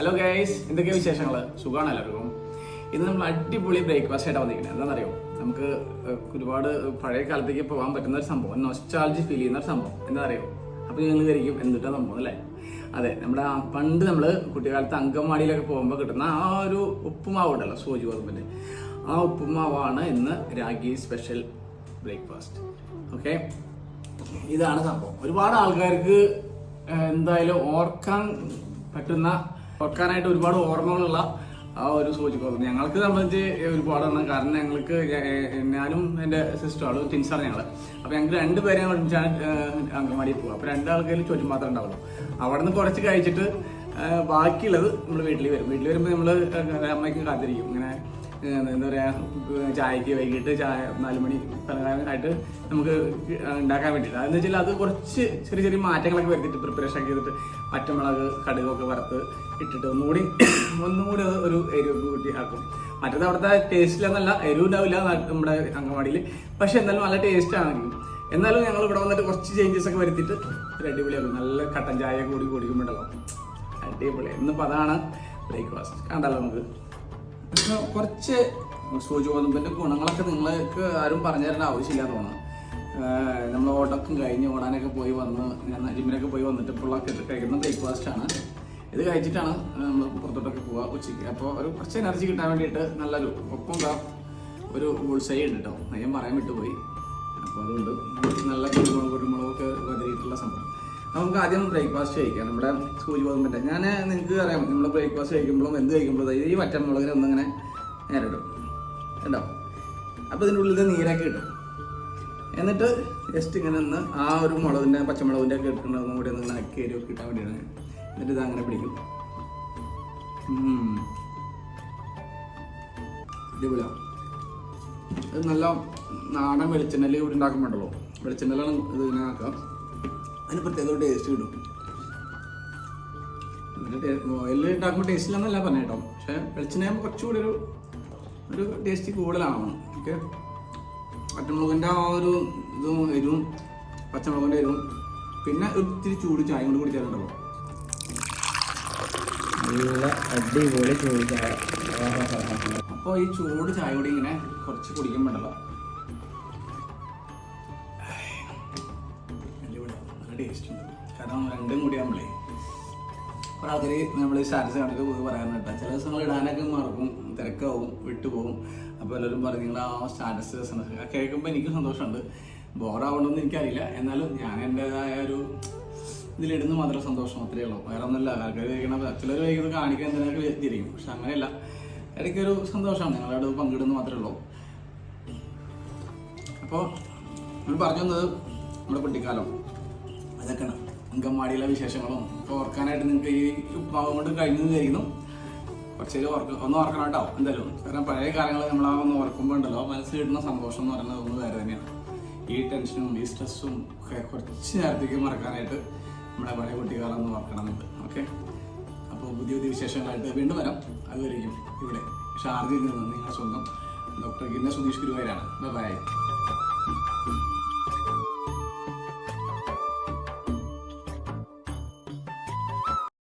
Hello guys എന്തൊക്കെയാണ് വിശേഷങ്ങൾ സുഖമാണ് എല്ലാവർക്കും. ഇന്ന് നമ്മൾ അടിപൊളി ബ്രേക്ക്ഫാസ്റ്റ് ആയിട്ട് വന്നിരിക്കുന്നത്. എന്താണെന്നറിയോ? നമുക്ക് ഒരുപാട് പഴയ കാലത്തേക്ക് പോകാൻ പറ്റുന്ന ഒരു സംഭവം. നൊസ്റ്റാൾജി ഫീൽ ചെയ്യുന്ന ഒരു സംഭവം. എന്താ അറിയോ അപ്പോൾ നിങ്ങൾ കരിക്കും എന്തിട്ടാ സംഭവം അല്ലേ അതെ നമ്മുടെ പണ്ട് നമ്മൾ കുട്ടിക്കാലത്ത് അങ്കൻവാടിയിലൊക്കെ പോകുമ്പോൾ കിട്ടുന്ന ആ ഒരു ഉപ്പുമാവ് ഉണ്ടല്ലോ സോജി ഗോതമ്പിന്റെ ആ ഉപ്പുമാവാണ് ഇന്ന് രാഗി സ്പെഷ്യൽ ബ്രേക്ക്ഫാസ്റ്റ് ഓക്കെ ഇതാണ് സംഭവം. ഒരുപാട് ആൾക്കാർക്ക് എന്തായാലും ഓർക്കാൻ പറ്റുന്ന ഓർക്കാനായിട്ട് ഒരുപാട് ഓർമ്മകളുള്ള ആ ഒരു സൂചി ഗോതമ്പ് ഞങ്ങൾക്ക് സംബന്ധിച്ച് ഒരുപാടാണ്. കാരണം ഞങ്ങൾക്ക് ഞാനും എന്റെ സിസ്റ്ററും ടിൻസാണ് ഞങ്ങൾ അപ്പോൾ ഞങ്ങൾക്ക് രണ്ട് പേരെ ഒരുമിച്ചാണ് ഏഹ്, അങ്കൻവാടിയിൽ പോകുക അപ്പോൾ രണ്ടാൾക്കാരും ചോദ്യം മാത്രമേ ഉണ്ടാവുള്ളൂ. അവിടെ നിന്ന് കുറച്ച് കഴിച്ചിട്ട് ബാക്കിയുള്ളത് നമ്മൾ വീട്ടിൽ വരും. വീട്ടിൽ വരുമ്പോൾ നമ്മൾ അമ്മയ്ക്ക് കാത്തിരിക്കും. ഇങ്ങനെ എന്താ പറയുക ചായക്ക് വൈകിട്ട് ചായ നാല് മണി നമുക്ക് ഉണ്ടാക്കാൻ വേണ്ടിയിട്ട്. അതെന്ന് വെച്ചാൽ അത് കുറച്ച് ചെറിയ ചെറിയ മാറ്റങ്ങളൊക്കെ വരുത്തിയിട്ട് പ്രിപ്പറേഷൻ ചെയ്തിട്ട് പച്ചമുളക് കടുകൊക്കെ വറുത്ത് ഇട്ടിട്ട് ഒന്നുകൂടി ഒന്നുകൂടി ഒരു എരിവ് കൂട്ടി ആക്കും. മറ്റേത് അവിടുത്തെ ടേസ്റ്റിലെന്നല്ല എരിവ് ഉണ്ടാവില്ല നമ്മുടെ അങ്കമാടിയിൽ പക്ഷെ എന്നാലും നല്ല ടേസ്റ്റ് ആണെങ്കിലും. എന്നാലും ഞങ്ങൾ ഇവിടെ വന്നിട്ട് കുറച്ച് ചേഞ്ചസ് ഒക്കെ വരുത്തിയിട്ട് ഒരു അടിപൊളിയാക്കും. നല്ല കട്ടൻ ചായ കൂടി കുടിക്കുമ്പോഴല്ലോ അടിപൊളി. ഇന്നിപ്പോൾ അതാണ് ബ്രേക്ക്ഫാസ്റ്റ് കണ്ടല്ലോ നമുക്ക്? കുറച്ച് സൂചി ഗുണങ്ങളൊക്കെ നിങ്ങൾക്ക് ആരും പറഞ്ഞു തരേണ്ട ആവശ്യമില്ല തോന്നുന്നു. നമ്മൾ ഓട്ടൊക്കെ കഴിഞ്ഞ് ഓടാനൊക്കെ പോയി വന്ന് ഞാൻ ജിമ്മിനൊക്കെ പോയി വന്നിട്ട് ഇപ്പോഴൊക്കെ കഴിക്കുന്ന ബ്രേക്ക്ഫാസ്റ്റ് ആണ്. ഇത് കഴിച്ചിട്ടാണ് നമ്മൾ പുറത്തോട്ടൊക്കെ പോവുക ഉച്ചയ്ക്ക്. അപ്പോൾ ഒരു കുറച്ച് എനർജി കിട്ടാൻ വേണ്ടിയിട്ട് നല്ലൊരു ഒപ്പം ദാ ഒരു ബുൾസൈ ഉണ്ട് കേട്ടോ ഞാൻ പറയാൻ വിട്ടുപോയി. അപ്പോൾ അതുകൊണ്ട് നല്ല കുരുമുളക് കുരുമുളകൊക്കെ വതിരിയിട്ടുള്ള സംഭവം. നമുക്ക് ആദ്യം ബ്രേക്ക്ഫാസ്റ്റ് കഴിക്കാം. നമ്മുടെ സൂചി ഗോതമ്പിന്റെ ഞാൻ നിങ്ങൾക്ക് അറിയാം നമ്മൾ ബ്രേക്ക്ഫാസ്റ്റ് കഴിക്കുമ്പോഴും എന്ത് കഴിക്കുമ്പോഴും ഈ വറ്റമുളകിനെ ഒന്നിങ്ങനെ നേരിടും. കേട്ടോ അപ്പോൾ ഇതിന്റെ ഉള്ളിൽ നീരൊക്കെ ഇടും. എന്നിട്ട് ജസ്റ്റ് ഇങ്ങനെ ഒന്ന് ആ ഒരു മുളകിന്റെ പച്ചമുളകിന്റെ ഒക്കെ ഇട്ടുണ്ടെന്നും കൂടി ഒന്ന് നക്കി എരിവ് കിട്ടാൻ വേണ്ടിയാണ് എന്നിട്ട് ഇത് അങ്ങനെ പിടിക്കും. ഇത് നല്ല നാടൻ വെളിച്ചെണ്ണയിൽ ഇവിടെ ഉണ്ടാക്കുമ്പോണ്ടല്ലോ വെളിച്ചെണ്ണയിലാണ് ഇത് ഇങ്ങനെ ആക്കുക. അതിന് പ്രത്യേക ഒരു ടേസ്റ്റ് കിട്ടും. ഓയിലിൽ ഉണ്ടാക്കുമ്പോൾ ടേസ്റ്റ് ഇല്ലെന്നല്ല പറഞ്ഞ കേട്ടോ. പക്ഷേ വെളിച്ചെണ്ണ കുറച്ചുകൂടി ഒരു ഒരു ടേസ്റ്റ് കൂടുതലാണ് ഓക്കെ? പച്ചമുളകിന്റെ ആ ഒരു ഇതും എരിവും പച്ചമുളകിന്റെ എരിവും. പിന്നെ ഒത്തിരി ചൂട് ചായ കൊണ്ട് കുടിക്കാറുണ്ടല്ലോ. അടിപൊളി അടിപൊളി ചായ. അപ്പോൾ ഈ ചൂട് ചായ കൂടി ഇങ്ങനെ കുറച്ച് കുടിക്കുമ്പോണ്ടല്ലോ ടേസ്റ്റ് ഉണ്ട്. കാരണം രണ്ടും കൂടി നമ്മളെ കുറെ നമ്മൾ സ്റ്റാറ്റസ് കണക്ക് പോയി പറയാറുണ്ട് ചില ദിവസങ്ങൾ ഇടാനൊക്കെ മറക്കും തിരക്കാവും വിട്ടുപോകും അപ്പോൾ എല്ലാവരും പറയും നിങ്ങൾ ആ സ്റ്റാറ്റസ് ആ കേൾക്കുമ്പോൾ എനിക്ക് സന്തോഷമുണ്ട്. ബോറാവണമെന്ന് എനിക്കറിയില്ല. എന്നാലും ഞാൻ എന്റെതായ ഒരു ഇതിലിടുന്നു മാത്രമേ സന്തോഷം അത്രയേ ഉള്ളൂ. വേറെ ഒന്നുമില്ല. ആൾക്കാർ കഴിക്കണം ചിലർ കഴിക്കുന്നത് കാണിക്കാൻ എന്തിനൊക്കെ വിചാരിക്കും പക്ഷെ അങ്ങനെയല്ല. ഇടയ്ക്കൊരു സന്തോഷമാണ്. നിങ്ങളോട് പങ്കിടുന്നു മാത്രമേ ഉള്ളൂ. അപ്പോൾ നമ്മൾ പറഞ്ഞു വന്നത് നമ്മുടെ കുട്ടിക്കാലം. അതൊക്കെയാണ് അങ്കമാടിയിലെ വിശേഷങ്ങളും ഒക്കെ ഓർക്കാനായിട്ട് നിങ്ങൾക്ക് ഈ ഉപ്പാവ് കൊണ്ട് കഴിഞ്ഞു കഴിയുന്നു പക്ഷേ ഓർക്ക ഒന്ന് ഓർക്കണം കേട്ടോ എന്തായാലും. കാരണം പഴയ കാലങ്ങൾ നമ്മൾ ആ ഒന്ന് ഓർക്കുമ്പോൾ ഉണ്ടല്ലോ മനസ്സിൽ കിട്ടുന്ന സന്തോഷം എന്ന് പറയുന്നത് ഒന്ന് വേറെ തന്നെയാണ്. ഈ ടെൻഷനും ഈ സ്ട്രെസ്സും ഒക്കെ കുറച്ച് നേരത്തേക്ക് മറക്കാനായിട്ട് നമ്മുടെ പഴയ കുട്ടിക്കാലം ഒന്ന് ഓർക്കണമെന്നുണ്ട് ഓക്കെ അപ്പോൾ പുതിയ പുതിയ വിശേഷങ്ങളായിട്ട് വീണ്ടും വരാം. അതുവരെയും ഇവിടെ ഷാർജയിൽ നിന്ന് നിങ്ങളുടെ സ്വന്തം ഡോക്ടർ ഗിന്ന സുധീഷ് ഗുരുവായൂരാണ്. ബൈ